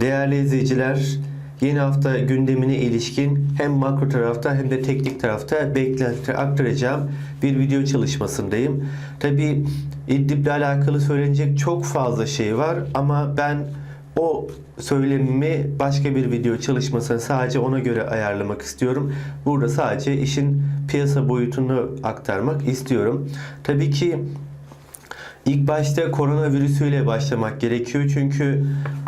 Değerli izleyiciler, yeni hafta gündemine ilişkin hem makro tarafta hem de teknik tarafta beklenti aktaracağım bir video çalışmasındayım. Tabi İdlib'le alakalı söylenecek çok fazla şey var ama ben o söylemimi başka bir video çalışmasına sadece ona göre ayarlamak istiyorum. Burada sadece işin piyasa boyutunu aktarmak istiyorum. Tabii ki İlk başta koronavirüsüyle başlamak gerekiyor çünkü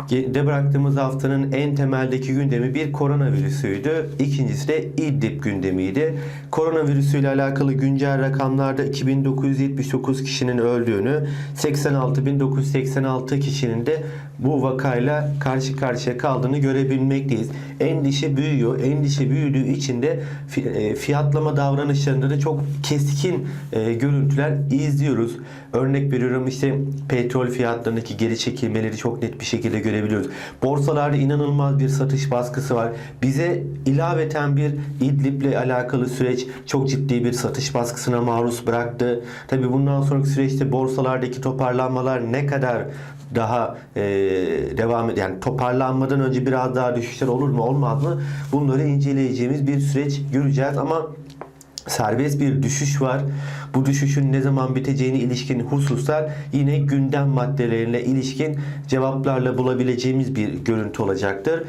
de bıraktığımız haftanın en temeldeki gündemi bir koronavirüsüydü. İkincisi de İdlib gündemiydi. Koronavirüsüyle alakalı güncel rakamlarda 2979 kişinin öldüğünü, 86.986 kişinin de bu vakayla karşı karşıya kaldığını görebilmekteyiz. Endişe büyüyor. Endişe büyüdüğü için de e, fiyatlama davranışlarında da çok keskin e, görüntüler izliyoruz. Örnek veriyorum işte petrol fiyatlarındaki geri çekilmeleri çok net bir şekilde görebiliyoruz. Borsalarda inanılmaz bir satış baskısı var. Bize ilaveten bir İdlib'le alakalı süreç çok ciddi bir satış baskısına maruz bıraktı. Tabi bundan sonraki süreçte borsalardaki toparlanmalar ne kadar daha e, devam yani toparlanmadan önce biraz daha düşüşler olur mu olmaz mı bunları inceleyeceğimiz bir süreç göreceğiz ama serbest bir düşüş var. Bu düşüşün ne zaman biteceğine ilişkin hususlar yine gündem maddelerine ilişkin cevaplarla bulabileceğimiz bir görüntü olacaktır.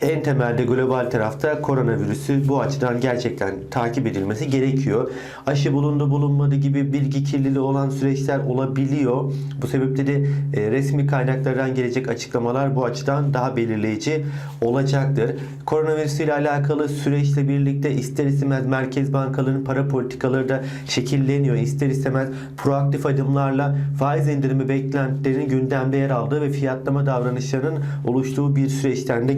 En temelde global tarafta koronavirüsü bu açıdan gerçekten takip edilmesi gerekiyor. Aşı bulundu bulunmadı gibi bilgi kirliliği olan süreçler olabiliyor. Bu sebeple de e, resmi kaynaklardan gelecek açıklamalar bu açıdan daha belirleyici olacaktır. Koronavirüsü ile alakalı süreçle birlikte ister istemez merkez bankalarının para politikaları da şekilleniyor. İster istemez proaktif adımlarla faiz indirimi beklentilerinin gündemde yer aldığı ve fiyatlama davranışlarının oluştuğu bir süreçten de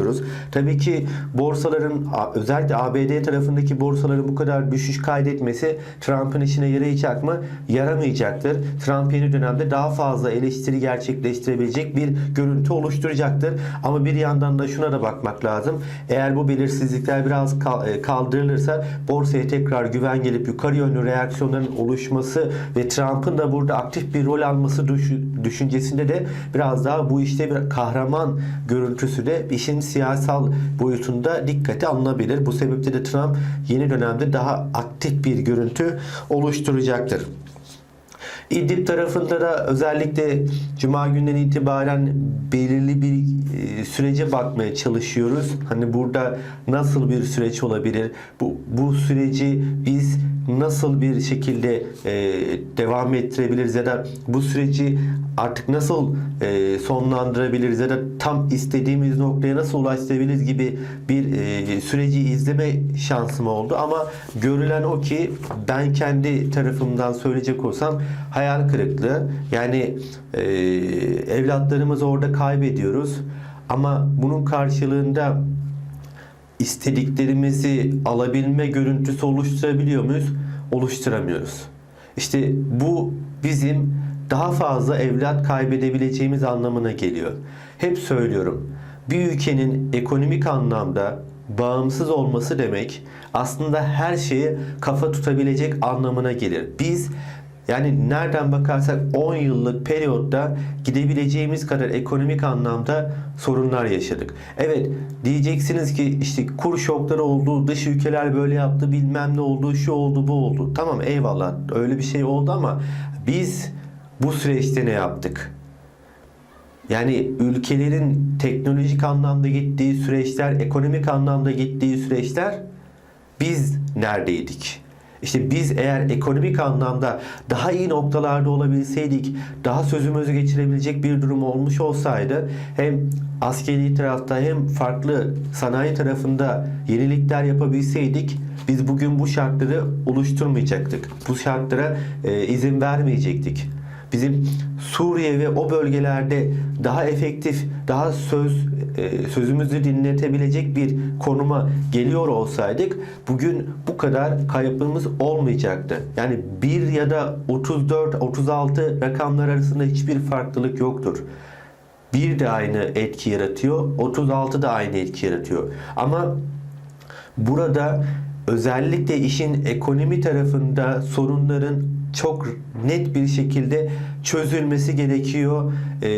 geçebiliyoruz. Tabii ki borsaların özellikle ABD tarafındaki borsaların bu kadar düşüş kaydetmesi Trump'ın işine yarayacak mı? Yaramayacaktır. Trump yeni dönemde daha fazla eleştiri gerçekleştirebilecek bir görüntü oluşturacaktır. Ama bir yandan da şuna da bakmak lazım. Eğer bu belirsizlikler biraz kal- kaldırılırsa borsaya tekrar güven gelip yukarı yönlü reaksiyonların oluşması ve Trump'ın da burada aktif bir rol alması düş- düşüncesinde de biraz daha bu işte bir kahraman görüntüsü de işin siyasal boyutunda dikkate alınabilir. Bu sebeple de Trump yeni dönemde daha aktif bir görüntü oluşturacaktır. İdlib tarafında da özellikle Cuma günden itibaren belirli bir e, sürece bakmaya çalışıyoruz. Hani burada nasıl bir süreç olabilir? Bu, bu süreci biz nasıl bir şekilde e, devam ettirebiliriz ya da bu süreci artık nasıl e, sonlandırabiliriz ya da tam istediğimiz noktaya nasıl ulaştırabiliriz gibi bir e, süreci izleme şansım oldu ama görülen o ki ben kendi tarafımdan söyleyecek olsam hayal kırıklığı yani e, evlatlarımızı orada kaybediyoruz ama bunun karşılığında istediklerimizi alabilme görüntüsü oluşturabiliyor muyuz? Oluşturamıyoruz. İşte bu bizim daha fazla evlat kaybedebileceğimiz anlamına geliyor. Hep söylüyorum. Bir ülkenin ekonomik anlamda bağımsız olması demek aslında her şeye kafa tutabilecek anlamına gelir. Biz yani nereden bakarsak 10 yıllık periyotta gidebileceğimiz kadar ekonomik anlamda sorunlar yaşadık. Evet diyeceksiniz ki işte kur şokları oldu, dış ülkeler böyle yaptı, bilmem ne oldu, şu oldu, bu oldu. Tamam eyvallah öyle bir şey oldu ama biz bu süreçte ne yaptık? Yani ülkelerin teknolojik anlamda gittiği süreçler, ekonomik anlamda gittiği süreçler biz neredeydik? İşte biz eğer ekonomik anlamda daha iyi noktalarda olabilseydik, daha sözümüzü geçirebilecek bir durum olmuş olsaydı hem askeri tarafta hem farklı sanayi tarafında yenilikler yapabilseydik biz bugün bu şartları oluşturmayacaktık. Bu şartlara e, izin vermeyecektik bizim Suriye ve o bölgelerde daha efektif, daha söz e, sözümüzü dinletebilecek bir konuma geliyor olsaydık bugün bu kadar kaybımız olmayacaktı. Yani 1 ya da 34, 36 rakamlar arasında hiçbir farklılık yoktur. 1 de aynı etki yaratıyor, 36 da aynı etki yaratıyor. Ama burada özellikle işin ekonomi tarafında sorunların çok net bir şekilde çözülmesi gerekiyor. E,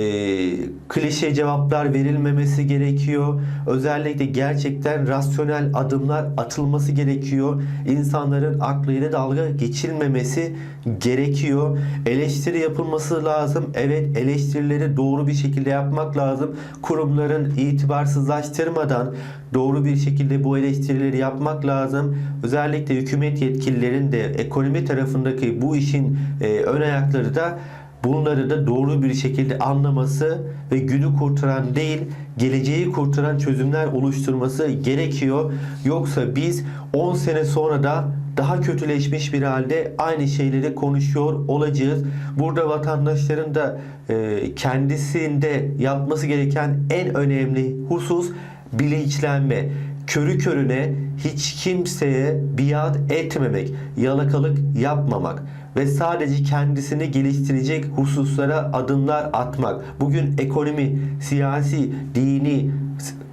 klişe cevaplar verilmemesi gerekiyor. Özellikle gerçekten rasyonel adımlar atılması gerekiyor. İnsanların aklıyla dalga geçilmemesi gerekiyor. Eleştiri yapılması lazım. Evet eleştirileri doğru bir şekilde yapmak lazım. Kurumların itibarsızlaştırmadan doğru bir şekilde bu eleştirileri yapmak lazım. Özellikle hükümet yetkililerin de ekonomi tarafındaki bu işin e, ön ayakları da bunları da doğru bir şekilde anlaması ve günü kurtaran değil, geleceği kurtaran çözümler oluşturması gerekiyor. Yoksa biz 10 sene sonra da daha kötüleşmiş bir halde aynı şeyleri konuşuyor olacağız. Burada vatandaşların da e, kendisinde yapması gereken en önemli husus bilinçlenme. Körü körüne hiç kimseye biat etmemek, yalakalık yapmamak ve sadece kendisini geliştirecek hususlara adımlar atmak. Bugün ekonomi, siyasi, dini,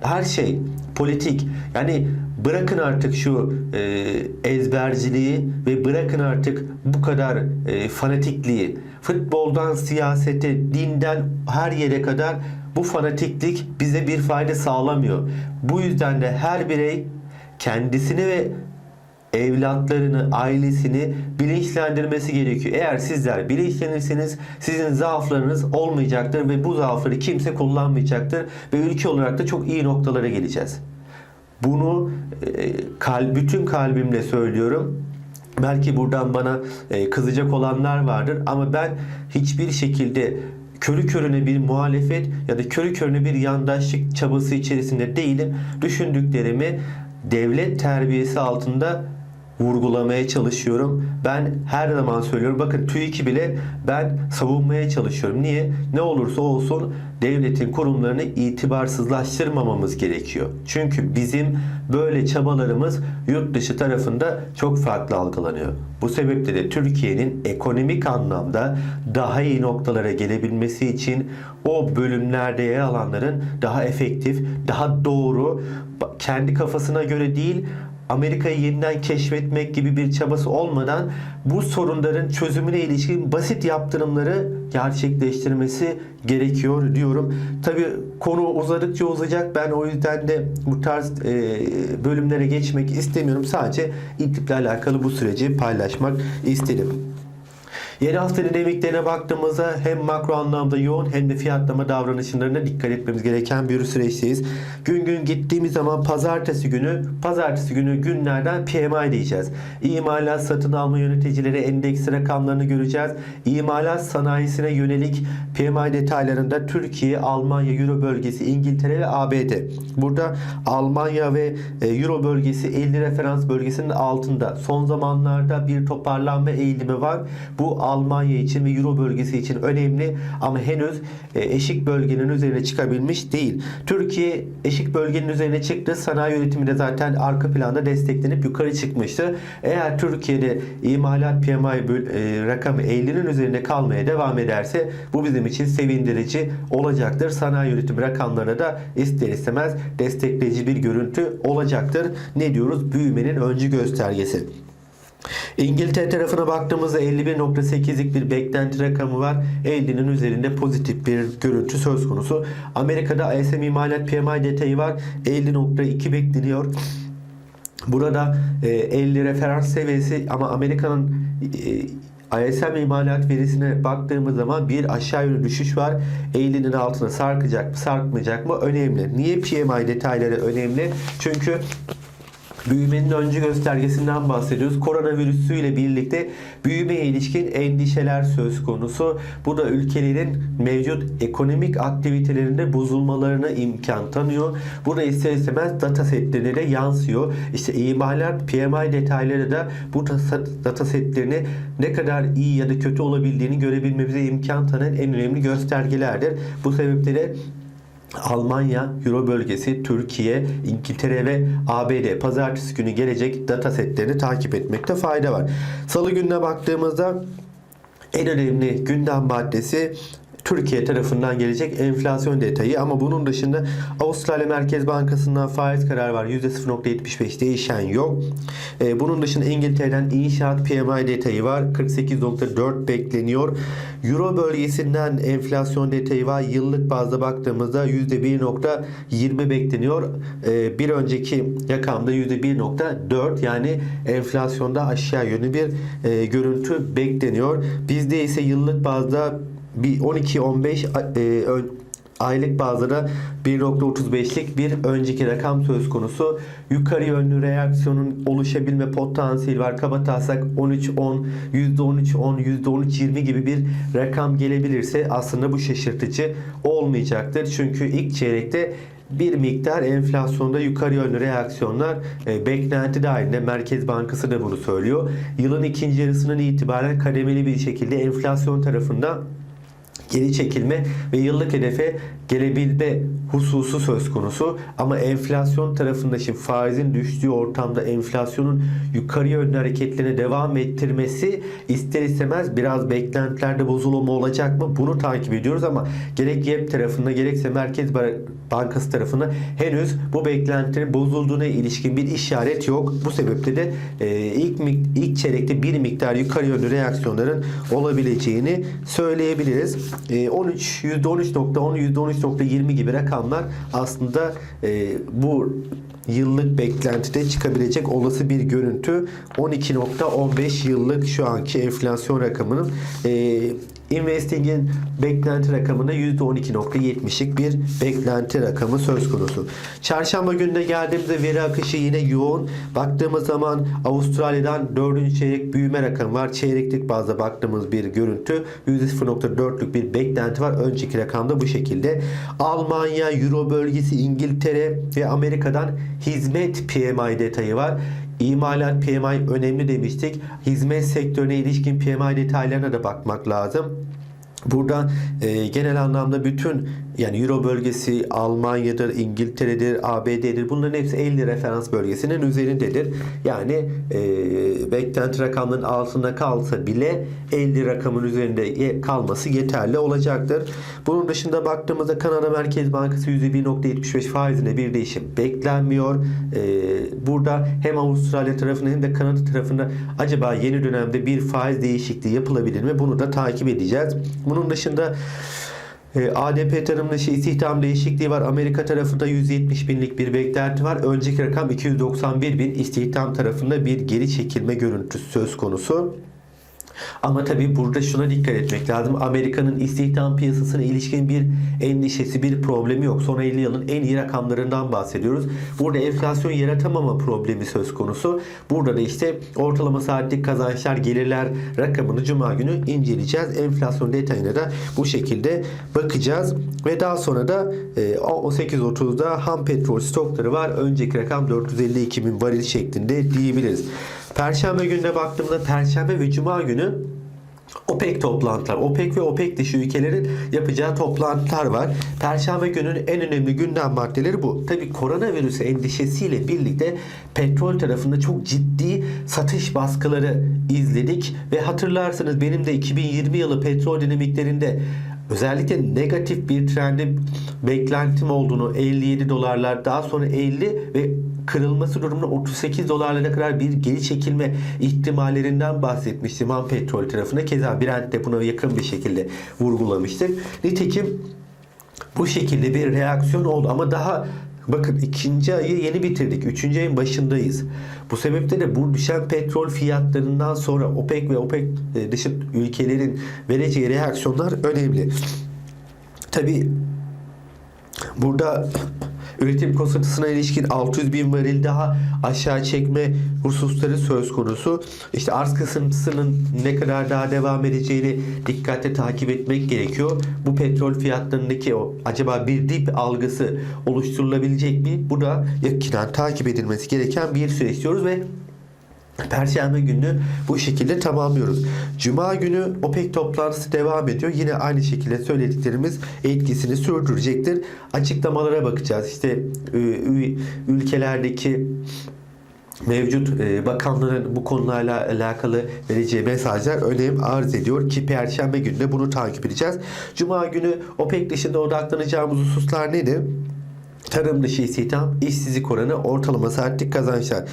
her şey, politik. Yani bırakın artık şu e, ezberciliği ve bırakın artık bu kadar e, fanatikliği. Futboldan siyasete, dinden her yere kadar bu fanatiklik bize bir fayda sağlamıyor. Bu yüzden de her birey kendisini ve evlatlarını, ailesini bilinçlendirmesi gerekiyor. Eğer sizler bilinçlenirseniz sizin zaaflarınız olmayacaktır ve bu zaafları kimse kullanmayacaktır ve ülke olarak da çok iyi noktalara geleceğiz. Bunu e, bütün kalbimle söylüyorum. Belki buradan bana e, kızacak olanlar vardır ama ben hiçbir şekilde körü körüne bir muhalefet ya da körü körüne bir yandaşlık çabası içerisinde değilim. Düşündüklerimi devlet terbiyesi altında vurgulamaya çalışıyorum. Ben her zaman söylüyorum. Bakın TÜİK'i bile ben savunmaya çalışıyorum. Niye? Ne olursa olsun devletin kurumlarını itibarsızlaştırmamamız gerekiyor. Çünkü bizim böyle çabalarımız yurt dışı tarafında çok farklı algılanıyor. Bu sebeple de Türkiye'nin ekonomik anlamda daha iyi noktalara gelebilmesi için o bölümlerde yer alanların daha efektif, daha doğru, kendi kafasına göre değil Amerika'yı yeniden keşfetmek gibi bir çabası olmadan bu sorunların çözümüne ilişkin basit yaptırımları gerçekleştirmesi gerekiyor diyorum. Tabi konu uzadıkça uzayacak. Ben o yüzden de bu tarz e, bölümlere geçmek istemiyorum. Sadece İdlib'le alakalı bu süreci paylaşmak istedim. Yeni hafta dinamiklerine baktığımızda hem makro anlamda yoğun hem de fiyatlama davranışlarına dikkat etmemiz gereken bir süreçteyiz. Gün gün gittiğimiz zaman pazartesi günü, pazartesi günü günlerden PMI diyeceğiz. İmalat satın alma yöneticileri endeks rakamlarını göreceğiz. İmalat sanayisine yönelik PMI detaylarında Türkiye, Almanya, Euro bölgesi, İngiltere ve ABD. Burada Almanya ve e, Euro bölgesi 50 referans bölgesinin altında. Son zamanlarda bir toparlanma eğilimi var. Bu Almanya için ve Euro bölgesi için önemli ama henüz e, eşik bölgenin üzerine çıkabilmiş değil. Türkiye eşik bölgenin üzerine çıktı. Sanayi üretimi de zaten arka planda desteklenip yukarı çıkmıştı. Eğer Türkiye'de imalat PMI e, rakamı 50'nin üzerinde kalmaya devam ederse bu bizim için sevindirici olacaktır. Sanayi üretimi rakamlarına da ister istemez destekleyici bir görüntü olacaktır. Ne diyoruz? Büyümenin öncü göstergesi. İngiltere tarafına baktığımızda 51.8'lik bir beklenti rakamı var. 50'nin üzerinde pozitif bir görüntü söz konusu. Amerika'da ASM imalat PMI detayı var. 50.2 bekleniyor. Burada e, 50 referans seviyesi ama Amerika'nın e, ISM imalat verisine baktığımız zaman bir aşağı yönlü düşüş var. 50'nin altına sarkacak mı sarkmayacak mı önemli. Niye PMI detayları önemli? Çünkü büyümenin öncü göstergesinden bahsediyoruz. Koronavirüsüyle birlikte büyümeye ilişkin endişeler söz konusu. Bu da ülkelerin mevcut ekonomik aktivitelerinde bozulmalarına imkan tanıyor. Burada ister istemez data setlerine de yansıyor. İşte imalat PMI detayları da bu data setlerini ne kadar iyi ya da kötü olabildiğini görebilmemize imkan tanıyan en önemli göstergelerdir. Bu sebeple de Almanya, Euro bölgesi, Türkiye, İngiltere ve ABD pazartesi günü gelecek data setlerini takip etmekte fayda var. Salı gününe baktığımızda en önemli gündem maddesi Türkiye tarafından gelecek enflasyon detayı ama bunun dışında Avustralya Merkez Bankası'ndan faiz kararı var. %0.75 değişen yok. Ee, bunun dışında İngiltere'den inşaat PMI detayı var. 48.4 bekleniyor. Euro bölgesinden enflasyon detayı var. Yıllık bazda baktığımızda %1.20 bekleniyor. Ee, bir önceki rakamda %1.4 yani enflasyonda aşağı yönlü bir e, görüntü bekleniyor. Bizde ise yıllık bazda bir 12-15 e, aylık bazda da 1.35'lik bir önceki rakam söz konusu. Yukarı yönlü reaksiyonun oluşabilme potansiyeli var. Kabataslak 13-10, %13-10, %13-20 gibi bir rakam gelebilirse aslında bu şaşırtıcı olmayacaktır. Çünkü ilk çeyrekte bir miktar enflasyonda yukarı yönlü reaksiyonlar e, beklenti dahilinde Merkez Bankası da bunu söylüyor. Yılın ikinci yarısından itibaren kademeli bir şekilde enflasyon tarafında geri çekilme ve yıllık hedefe gelebilme hususu söz konusu. Ama enflasyon tarafında şimdi faizin düştüğü ortamda enflasyonun yukarı yönlü hareketlerine devam ettirmesi ister istemez biraz beklentilerde bozulma olacak mı? Bunu takip ediyoruz ama gerek YEP tarafında gerekse Merkez Bankası tarafında henüz bu beklentilerin bozulduğuna ilişkin bir işaret yok. Bu sebeple de e, ilk ilk çeyrekte bir miktar yukarı yönlü reaksiyonların olabileceğini söyleyebiliriz. E, 13 %13.10 %13.20 gibi rakamlar aslında e, bu yıllık beklentide çıkabilecek olası bir görüntü 12.15 yıllık şu anki enflasyon rakamının e, Investing'in beklenti rakamında %12.70'lik bir beklenti rakamı söz konusu. Çarşamba gününe geldiğimizde veri akışı yine yoğun. Baktığımız zaman Avustralya'dan 4. çeyrek büyüme rakamı var. Çeyreklik bazda baktığımız bir görüntü. %0.4'lük bir beklenti var. Önceki rakamda bu şekilde. Almanya, Euro bölgesi, İngiltere ve Amerika'dan hizmet PMI detayı var. İmalat PMI önemli demiştik. Hizmet sektörüne ilişkin PMI detaylarına da bakmak lazım. Burada e, genel anlamda bütün yani Euro bölgesi Almanya'dır, İngiltere'dir, ABD'dir. Bunların hepsi 50 referans bölgesinin üzerindedir. Yani e, beklenti rakamının altında kalsa bile 50 rakamın üzerinde kalması yeterli olacaktır. Bunun dışında baktığımızda Kanada Merkez Bankası %1.75 faizinde bir değişim beklenmiyor. E, burada hem Avustralya tarafında hem de Kanada tarafında acaba yeni dönemde bir faiz değişikliği yapılabilir mi? Bunu da takip edeceğiz. Bunun dışında ADP tarım dışı istihdam değişikliği var. Amerika tarafında 170 binlik bir beklenti var. Önceki rakam 291 bin. İstihdam tarafında bir geri çekilme görüntüsü söz konusu. Ama tabii burada şuna dikkat etmek lazım. Amerika'nın istihdam piyasasına ilişkin bir endişesi, bir problemi yok. Son 50 yılın en iyi rakamlarından bahsediyoruz. Burada enflasyon yaratamama problemi söz konusu. Burada da işte ortalama saatlik kazançlar, gelirler rakamını Cuma günü inceleyeceğiz. Enflasyon detayına da bu şekilde bakacağız. Ve daha sonra da e, o 8.30'da ham petrol stokları var. Önceki rakam 452 bin varil şeklinde diyebiliriz. Perşembe gününe baktığımda Perşembe ve Cuma günü OPEC toplantılar, OPEC ve OPEC dışı ülkelerin yapacağı toplantılar var. Perşembe gününün en önemli gündem maddeleri bu. Tabi koronavirüs endişesiyle birlikte petrol tarafında çok ciddi satış baskıları izledik ve hatırlarsınız benim de 2020 yılı petrol dinamiklerinde özellikle negatif bir trendin beklentim olduğunu 57 dolarlar daha sonra 50 ve kırılması durumunda 38 dolarlara kadar bir geri çekilme ihtimallerinden bahsetmiştim ham petrol tarafında. Keza Brent de buna yakın bir şekilde vurgulamıştık. Nitekim bu şekilde bir reaksiyon oldu ama daha bakın ikinci ayı yeni bitirdik. Üçüncü ayın başındayız. Bu sebeple de bu düşen petrol fiyatlarından sonra OPEC ve OPEC dışı ülkelerin vereceği reaksiyonlar önemli. Tabi burada üretim kısıntısına ilişkin 600 bin varil daha aşağı çekme hususları söz konusu. İşte arz kısıntısının ne kadar daha devam edeceğini dikkatle takip etmek gerekiyor. Bu petrol fiyatlarındaki o acaba bir dip algısı oluşturulabilecek mi? Bu da yakinen takip edilmesi gereken bir süreç diyoruz ve Perşembe günü bu şekilde tamamlıyoruz. Cuma günü OPEC toplantısı devam ediyor. Yine aynı şekilde söylediklerimiz etkisini sürdürecektir. Açıklamalara bakacağız. İşte ülkelerdeki mevcut e, bakanların bu konularla alakalı vereceği mesajlar önem arz ediyor ki Perşembe günü de bunu takip edeceğiz. Cuma günü OPEC dışında odaklanacağımız hususlar nedir? Tarım dışı istihdam, işsizlik oranı, ortalama saatlik kazançlar.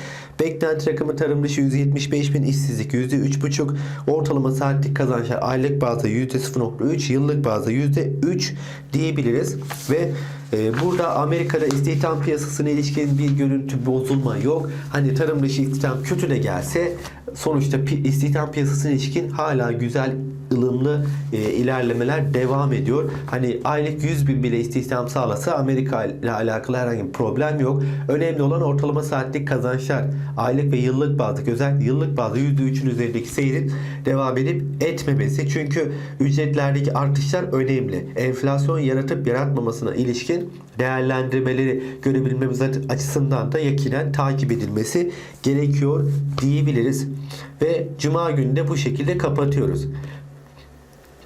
Beklenti rakamı tarım dışı 175 bin, işsizlik %3,5, ortalama saatlik kazançlar aylık bazda %0,3, yıllık bazda %3 diyebiliriz. Ve e, burada Amerika'da istihdam piyasasına ilişkin bir görüntü bozulma yok. Hani tarım dışı istihdam kötü de gelse sonuçta istihdam piyasasına ilişkin hala güzel ılımlı e, ilerlemeler devam ediyor. Hani aylık 100 bin bile istihdam sağlasa Amerika ile alakalı herhangi bir problem yok. Önemli olan ortalama saatlik kazançlar. Aylık ve yıllık bazda özellikle yıllık bazda %3'ün üzerindeki seyrin devam edip etmemesi. Çünkü ücretlerdeki artışlar önemli. Enflasyon yaratıp yaratmamasına ilişkin değerlendirmeleri görebilmemiz açısından da yakinen takip edilmesi gerekiyor diyebiliriz. Ve Cuma günü de bu şekilde kapatıyoruz.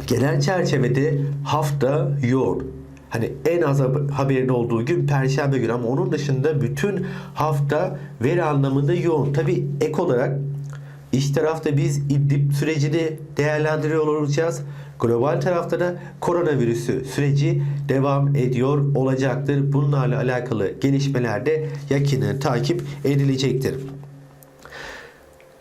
Genel çerçevede hafta yoğun. Hani en az hab- haberin olduğu gün Perşembe günü ama onun dışında bütün hafta veri anlamında yoğun. Tabi ek olarak iş tarafta biz İdlib sürecini değerlendiriyor olacağız. Global tarafta da koronavirüsü süreci devam ediyor olacaktır. Bunlarla alakalı gelişmeler de yakinen takip edilecektir.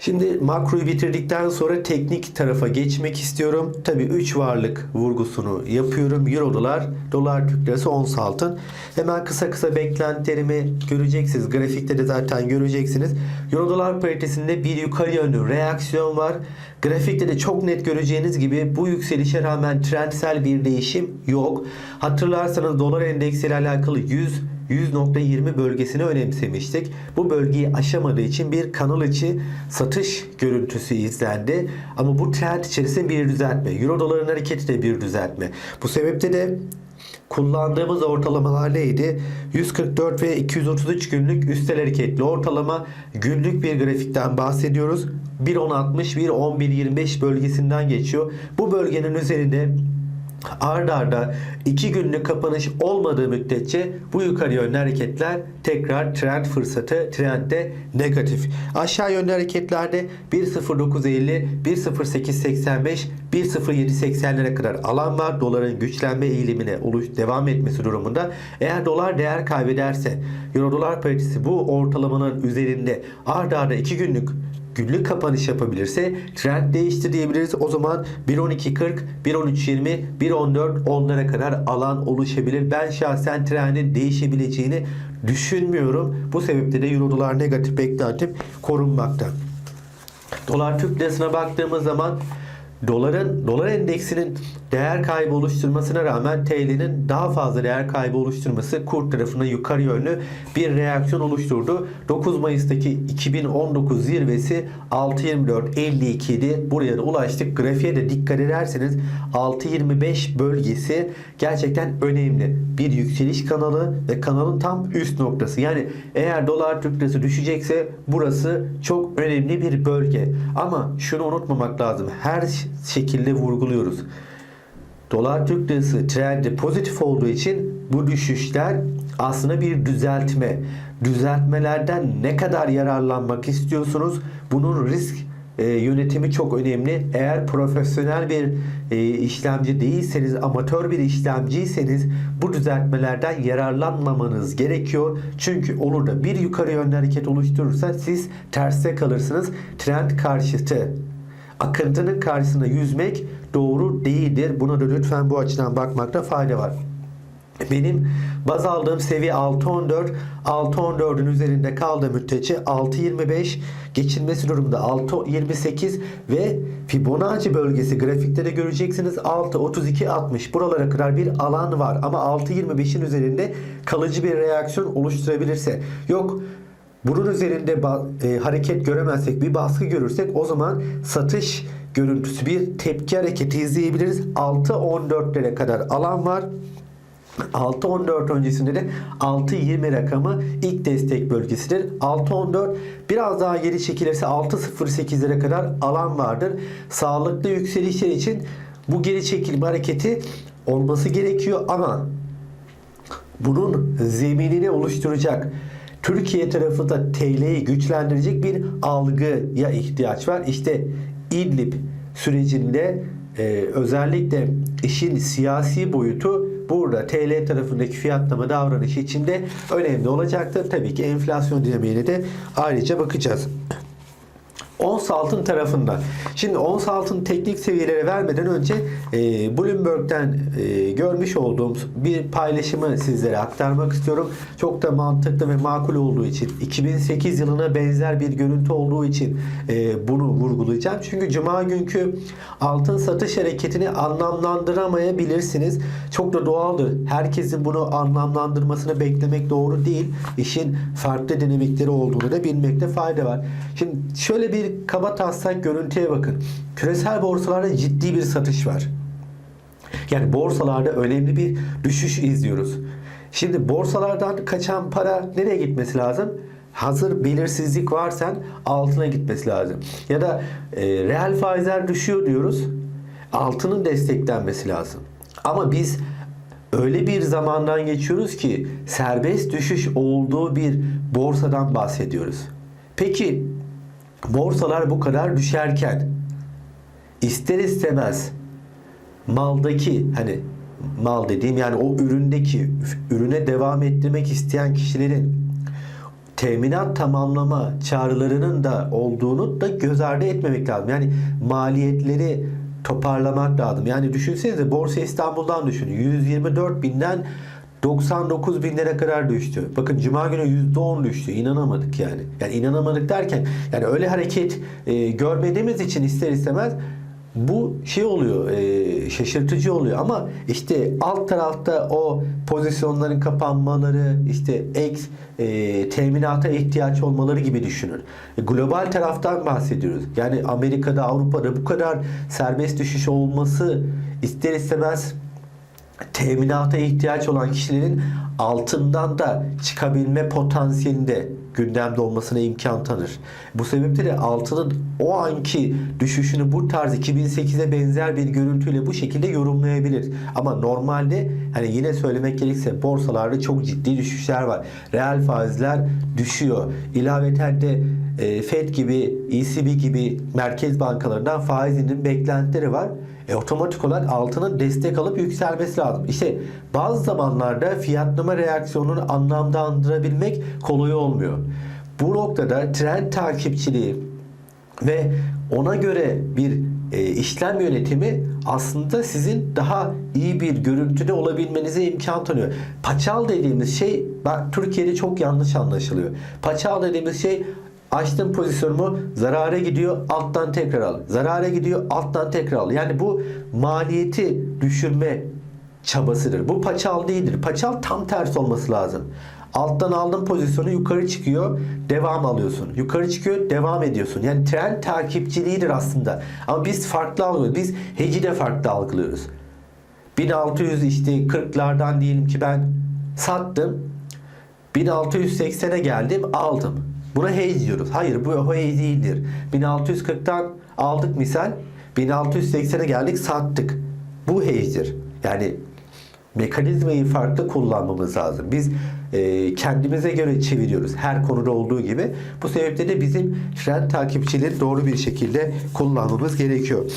Şimdi makroyu bitirdikten sonra teknik tarafa geçmek istiyorum. Tabii 3 varlık vurgusunu yapıyorum. Euro dolar, dolar Türk lirası, ons altın. Hemen kısa kısa beklentilerimi göreceksiniz. Grafikte de zaten göreceksiniz. Euro dolar paritesinde bir yukarı yönlü reaksiyon var. Grafikte de çok net göreceğiniz gibi bu yükselişe rağmen trendsel bir değişim yok. Hatırlarsanız dolar endeksiyle alakalı 100 100.20 bölgesini önemsemiştik. Bu bölgeyi aşamadığı için bir kanal içi satış görüntüsü izlendi. Ama bu trend içerisinde bir düzeltme. Euro doların hareketi de bir düzeltme. Bu sebeple de kullandığımız ortalamalar neydi? 144 ve 233 günlük üstel hareketli ortalama günlük bir grafikten bahsediyoruz. 1.10.60 1.11.25 bölgesinden geçiyor. Bu bölgenin üzerinde ard arda 2 günlük kapanış olmadığı müddetçe bu yukarı yönlü hareketler tekrar trend fırsatı trendde negatif. Aşağı yönlü hareketlerde 1.0950, 1.0885, 1.0780'lere kadar alan var. Doların güçlenme eğilimine oluş devam etmesi durumunda. Eğer dolar değer kaybederse Euro dolar paritesi bu ortalamanın üzerinde ard arda 2 günlük günlük kapanış yapabilirse trend değişti diyebiliriz. O zaman 1.12.40, 1.13.20, 1.14 onlara kadar alan oluşabilir. Ben şahsen trendin değişebileceğini düşünmüyorum. Bu sebeple de Euro dolar negatif beklentim korunmakta. Dolar Türk lirasına baktığımız zaman doların dolar endeksinin değer kaybı oluşturmasına rağmen TL'nin daha fazla değer kaybı oluşturması kur tarafına yukarı yönlü bir reaksiyon oluşturdu. 9 Mayıs'taki 2019 zirvesi 6.24.52 idi. Buraya da ulaştık. Grafiğe de dikkat ederseniz 6.25 bölgesi gerçekten önemli. Bir yükseliş kanalı ve kanalın tam üst noktası. Yani eğer dolar Türk lirası düşecekse burası çok önemli bir bölge. Ama şunu unutmamak lazım. Her şekilde vurguluyoruz. Dolar Türk lirası trendi pozitif olduğu için bu düşüşler aslında bir düzeltme. Düzeltmelerden ne kadar yararlanmak istiyorsunuz? Bunun risk e, yönetimi çok önemli. Eğer profesyonel bir e, işlemci değilseniz, amatör bir işlemciyseniz bu düzeltmelerden yararlanmamanız gerekiyor. Çünkü olur da bir yukarı yönlü hareket oluşturursa siz terste kalırsınız. Trend karşıtı akıntının karşısında yüzmek doğru değildir. Buna da lütfen bu açıdan bakmakta fayda var. Benim baz aldığım seviye 6.14. 6.14'ün üzerinde kaldığı müddetçe 6.25 geçilmesi durumunda 6.28 ve Fibonacci bölgesi grafikte de göreceksiniz 6.32.60 buralara kadar bir alan var ama 6.25'in üzerinde kalıcı bir reaksiyon oluşturabilirse yok bunun üzerinde e, hareket göremezsek, bir baskı görürsek o zaman satış görüntüsü bir tepki hareketi izleyebiliriz. 6.14'lere kadar alan var. 6.14 öncesinde de 6.20 rakamı ilk destek bölgesidir. 6.14 biraz daha geri çekilirse 6.08'lere kadar alan vardır. Sağlıklı yükselişler için bu geri çekilme hareketi olması gerekiyor ama bunun zeminini oluşturacak Türkiye tarafı da TL'yi güçlendirecek bir algıya ihtiyaç var. İşte İdlib sürecinde e, özellikle işin siyasi boyutu burada TL tarafındaki fiyatlama davranışı içinde önemli olacaktır. Tabii ki enflasyon dinamiğine de ayrıca bakacağız. Ons altın tarafında. Şimdi ons altın teknik seviyelere vermeden önce e, Bloomberg'den e, görmüş olduğum bir paylaşımı sizlere aktarmak istiyorum. Çok da mantıklı ve makul olduğu için 2008 yılına benzer bir görüntü olduğu için e, bunu vurgulayacağım. Çünkü cuma günkü altın satış hareketini anlamlandıramayabilirsiniz. Çok da doğaldır. Herkesin bunu anlamlandırmasını beklemek doğru değil. İşin farklı dinamikleri olduğunu da bilmekte fayda var. Şimdi şöyle bir kaba taslak görüntüye bakın. Küresel borsalarda ciddi bir satış var. Yani borsalarda önemli bir düşüş izliyoruz. Şimdi borsalardan kaçan para nereye gitmesi lazım? Hazır belirsizlik varsa altına gitmesi lazım. Ya da e, reel faizler düşüyor diyoruz. Altının desteklenmesi lazım. Ama biz öyle bir zamandan geçiyoruz ki serbest düşüş olduğu bir borsadan bahsediyoruz. Peki borsalar bu kadar düşerken ister istemez maldaki hani mal dediğim yani o üründeki ürüne devam ettirmek isteyen kişilerin teminat tamamlama çağrılarının da olduğunu da göz ardı etmemek lazım. Yani maliyetleri toparlamak lazım. Yani düşünsenize Borsa İstanbul'dan düşünün. 124 binden 99 binlere kadar düştü. Bakın Cuma günü %10 düştü. İnanamadık yani. Yani inanamadık derken yani öyle hareket e, görmediğimiz için ister istemez bu şey oluyor, e, şaşırtıcı oluyor ama işte alt tarafta o pozisyonların kapanmaları, işte ex e, teminata ihtiyaç olmaları gibi düşünün. E, global taraftan bahsediyoruz. Yani Amerika'da, Avrupa'da bu kadar serbest düşüş olması ister istemez teminata ihtiyaç olan kişilerin altından da çıkabilme potansiyelinde gündemde olmasına imkan tanır. Bu sebeple de altının o anki düşüşünü bu tarz 2008'e benzer bir görüntüyle bu şekilde yorumlayabilir. Ama normalde hani yine söylemek gerekirse borsalarda çok ciddi düşüşler var. Reel faizler düşüyor. İlaveten de e, Fed gibi, ECB gibi merkez bankalarından faiz indirim beklentileri var. E, otomatik olarak altının destek alıp yükselmesi lazım. İşte bazı zamanlarda fiyatlama reaksiyonunu anlamlandırabilmek kolay olmuyor. Bu noktada trend takipçiliği ve ona göre bir e, işlem yönetimi aslında sizin daha iyi bir görüntüde olabilmenize imkan tanıyor. Paçal dediğimiz şey bak Türkiye'de çok yanlış anlaşılıyor. Paçal dediğimiz şey Açtım pozisyonumu zarara gidiyor alttan tekrar al. Zarara gidiyor alttan tekrar al. Yani bu maliyeti düşürme çabasıdır. Bu paçal değildir. Paçal tam tersi olması lazım. Alttan aldın pozisyonu yukarı çıkıyor, devam alıyorsun. Yukarı çıkıyor, devam ediyorsun. Yani trend takipçiliğidir aslında. Ama biz farklı algılıyoruz. Biz heci de farklı algılıyoruz. 1600 işte 40'lardan diyelim ki ben sattım. 1680'e geldim, aldım. Buna hedge diyoruz. Hayır bu hedge değildir. 1640'tan aldık misal 1680'e geldik sattık. Bu hedge'dir. Yani mekanizmayı farklı kullanmamız lazım. Biz e, kendimize göre çeviriyoruz her konuda olduğu gibi. Bu sebeple de bizim trend takipçileri doğru bir şekilde kullanmamız gerekiyor.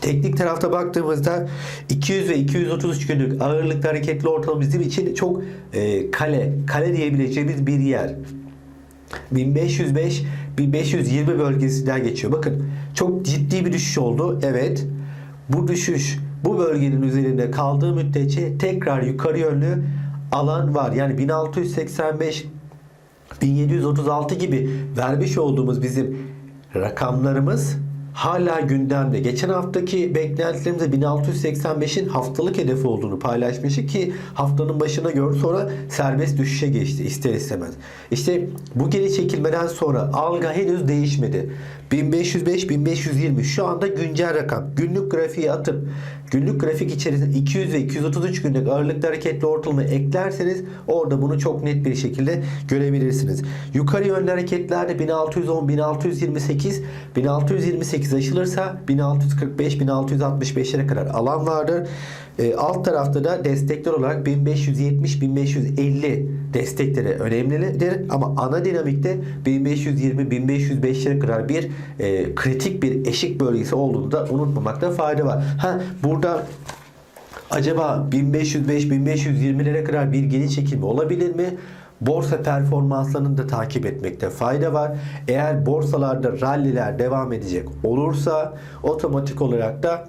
Teknik tarafta baktığımızda 200 ve 233 günlük ağırlıklı hareketli ortalama bizim için çok e, kale, kale diyebileceğimiz bir yer. 1505 1520 bölgesinden geçiyor. Bakın çok ciddi bir düşüş oldu. Evet. Bu düşüş bu bölgenin üzerinde kaldığı müddetçe tekrar yukarı yönlü alan var. Yani 1685 1736 gibi vermiş olduğumuz bizim rakamlarımız hala gündemde. Geçen haftaki beklentilerimizde 1685'in haftalık hedefi olduğunu paylaşmıştık ki haftanın başına göre sonra serbest düşüşe geçti ister istemez. İşte bu geri çekilmeden sonra alga henüz değişmedi. 1505-1520 şu anda güncel rakam. Günlük grafiği atıp günlük grafik içerisinde 200 ve 233 günlük ağırlıklı hareketli ortalama eklerseniz orada bunu çok net bir şekilde görebilirsiniz. Yukarı yönlü hareketlerde 1610, 1628, 1628 aşılırsa 1645, 1665'lere kadar alan vardır. E, alt tarafta da destekler olarak 1570, 1550 destekleri önemlidir ama ana dinamikte 1520-1505'lere kadar bir e, kritik bir eşik bölgesi olduğunu da unutmamakta fayda var. Ha burada Acaba 1505-1520'lere kadar bir geri çekilme olabilir mi? Borsa performanslarını da takip etmekte fayda var. Eğer borsalarda ralliler devam edecek olursa otomatik olarak da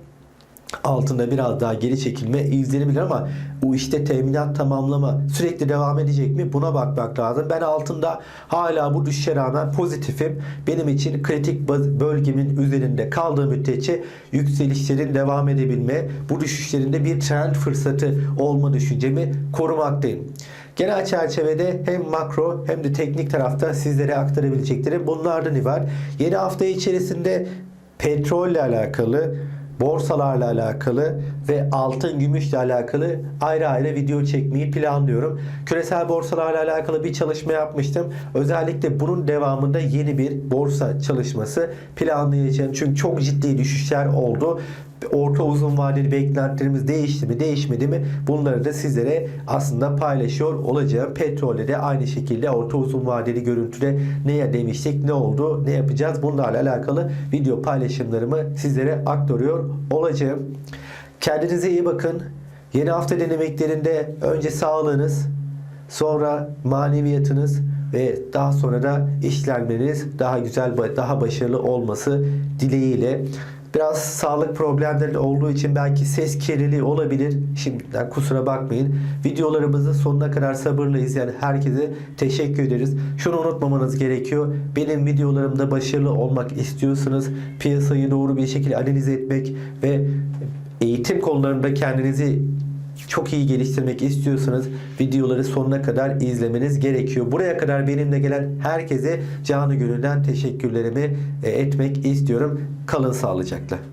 altında biraz daha geri çekilme izlenebilir ama bu işte teminat tamamlama sürekli devam edecek mi? Buna bakmak lazım. Ben altında hala bu düşüşe rağmen pozitifim. Benim için kritik bölgemin üzerinde kaldığı müddetçe yükselişlerin devam edebilme, bu düşüşlerinde bir trend fırsatı olma düşüncemi korumaktayım. Genel çerçevede hem makro hem de teknik tarafta sizlere aktarabileceklerim bunlardan ibaret. Yeni hafta içerisinde petrolle alakalı borsalarla alakalı ve altın gümüşle alakalı ayrı ayrı video çekmeyi planlıyorum. Küresel borsalarla alakalı bir çalışma yapmıştım. Özellikle bunun devamında yeni bir borsa çalışması planlayacağım. Çünkü çok ciddi düşüşler oldu. Orta uzun vadeli beklentilerimiz değişti mi değişmedi mi bunları da sizlere aslında paylaşıyor olacağım. Petrolde de aynı şekilde orta uzun vadeli görüntüde ne demiştik ne oldu ne yapacağız bunlarla alakalı video paylaşımlarımı sizlere aktarıyor olacağım. Kendinize iyi bakın. Yeni hafta dinamiklerinde önce sağlığınız, sonra maneviyatınız ve daha sonra da işlemleriniz daha güzel, daha başarılı olması dileğiyle. Biraz sağlık problemleri olduğu için belki ses kirliliği olabilir. Şimdiden kusura bakmayın. Videolarımızı sonuna kadar sabırlıyız. Yani herkese teşekkür ederiz. Şunu unutmamanız gerekiyor. Benim videolarımda başarılı olmak istiyorsanız piyasayı doğru bir şekilde analiz etmek ve eğitim konularında kendinizi çok iyi geliştirmek istiyorsanız videoları sonuna kadar izlemeniz gerekiyor. Buraya kadar benimle gelen herkese canı gönülden teşekkürlerimi e, etmek istiyorum. Kalın sağlıcakla.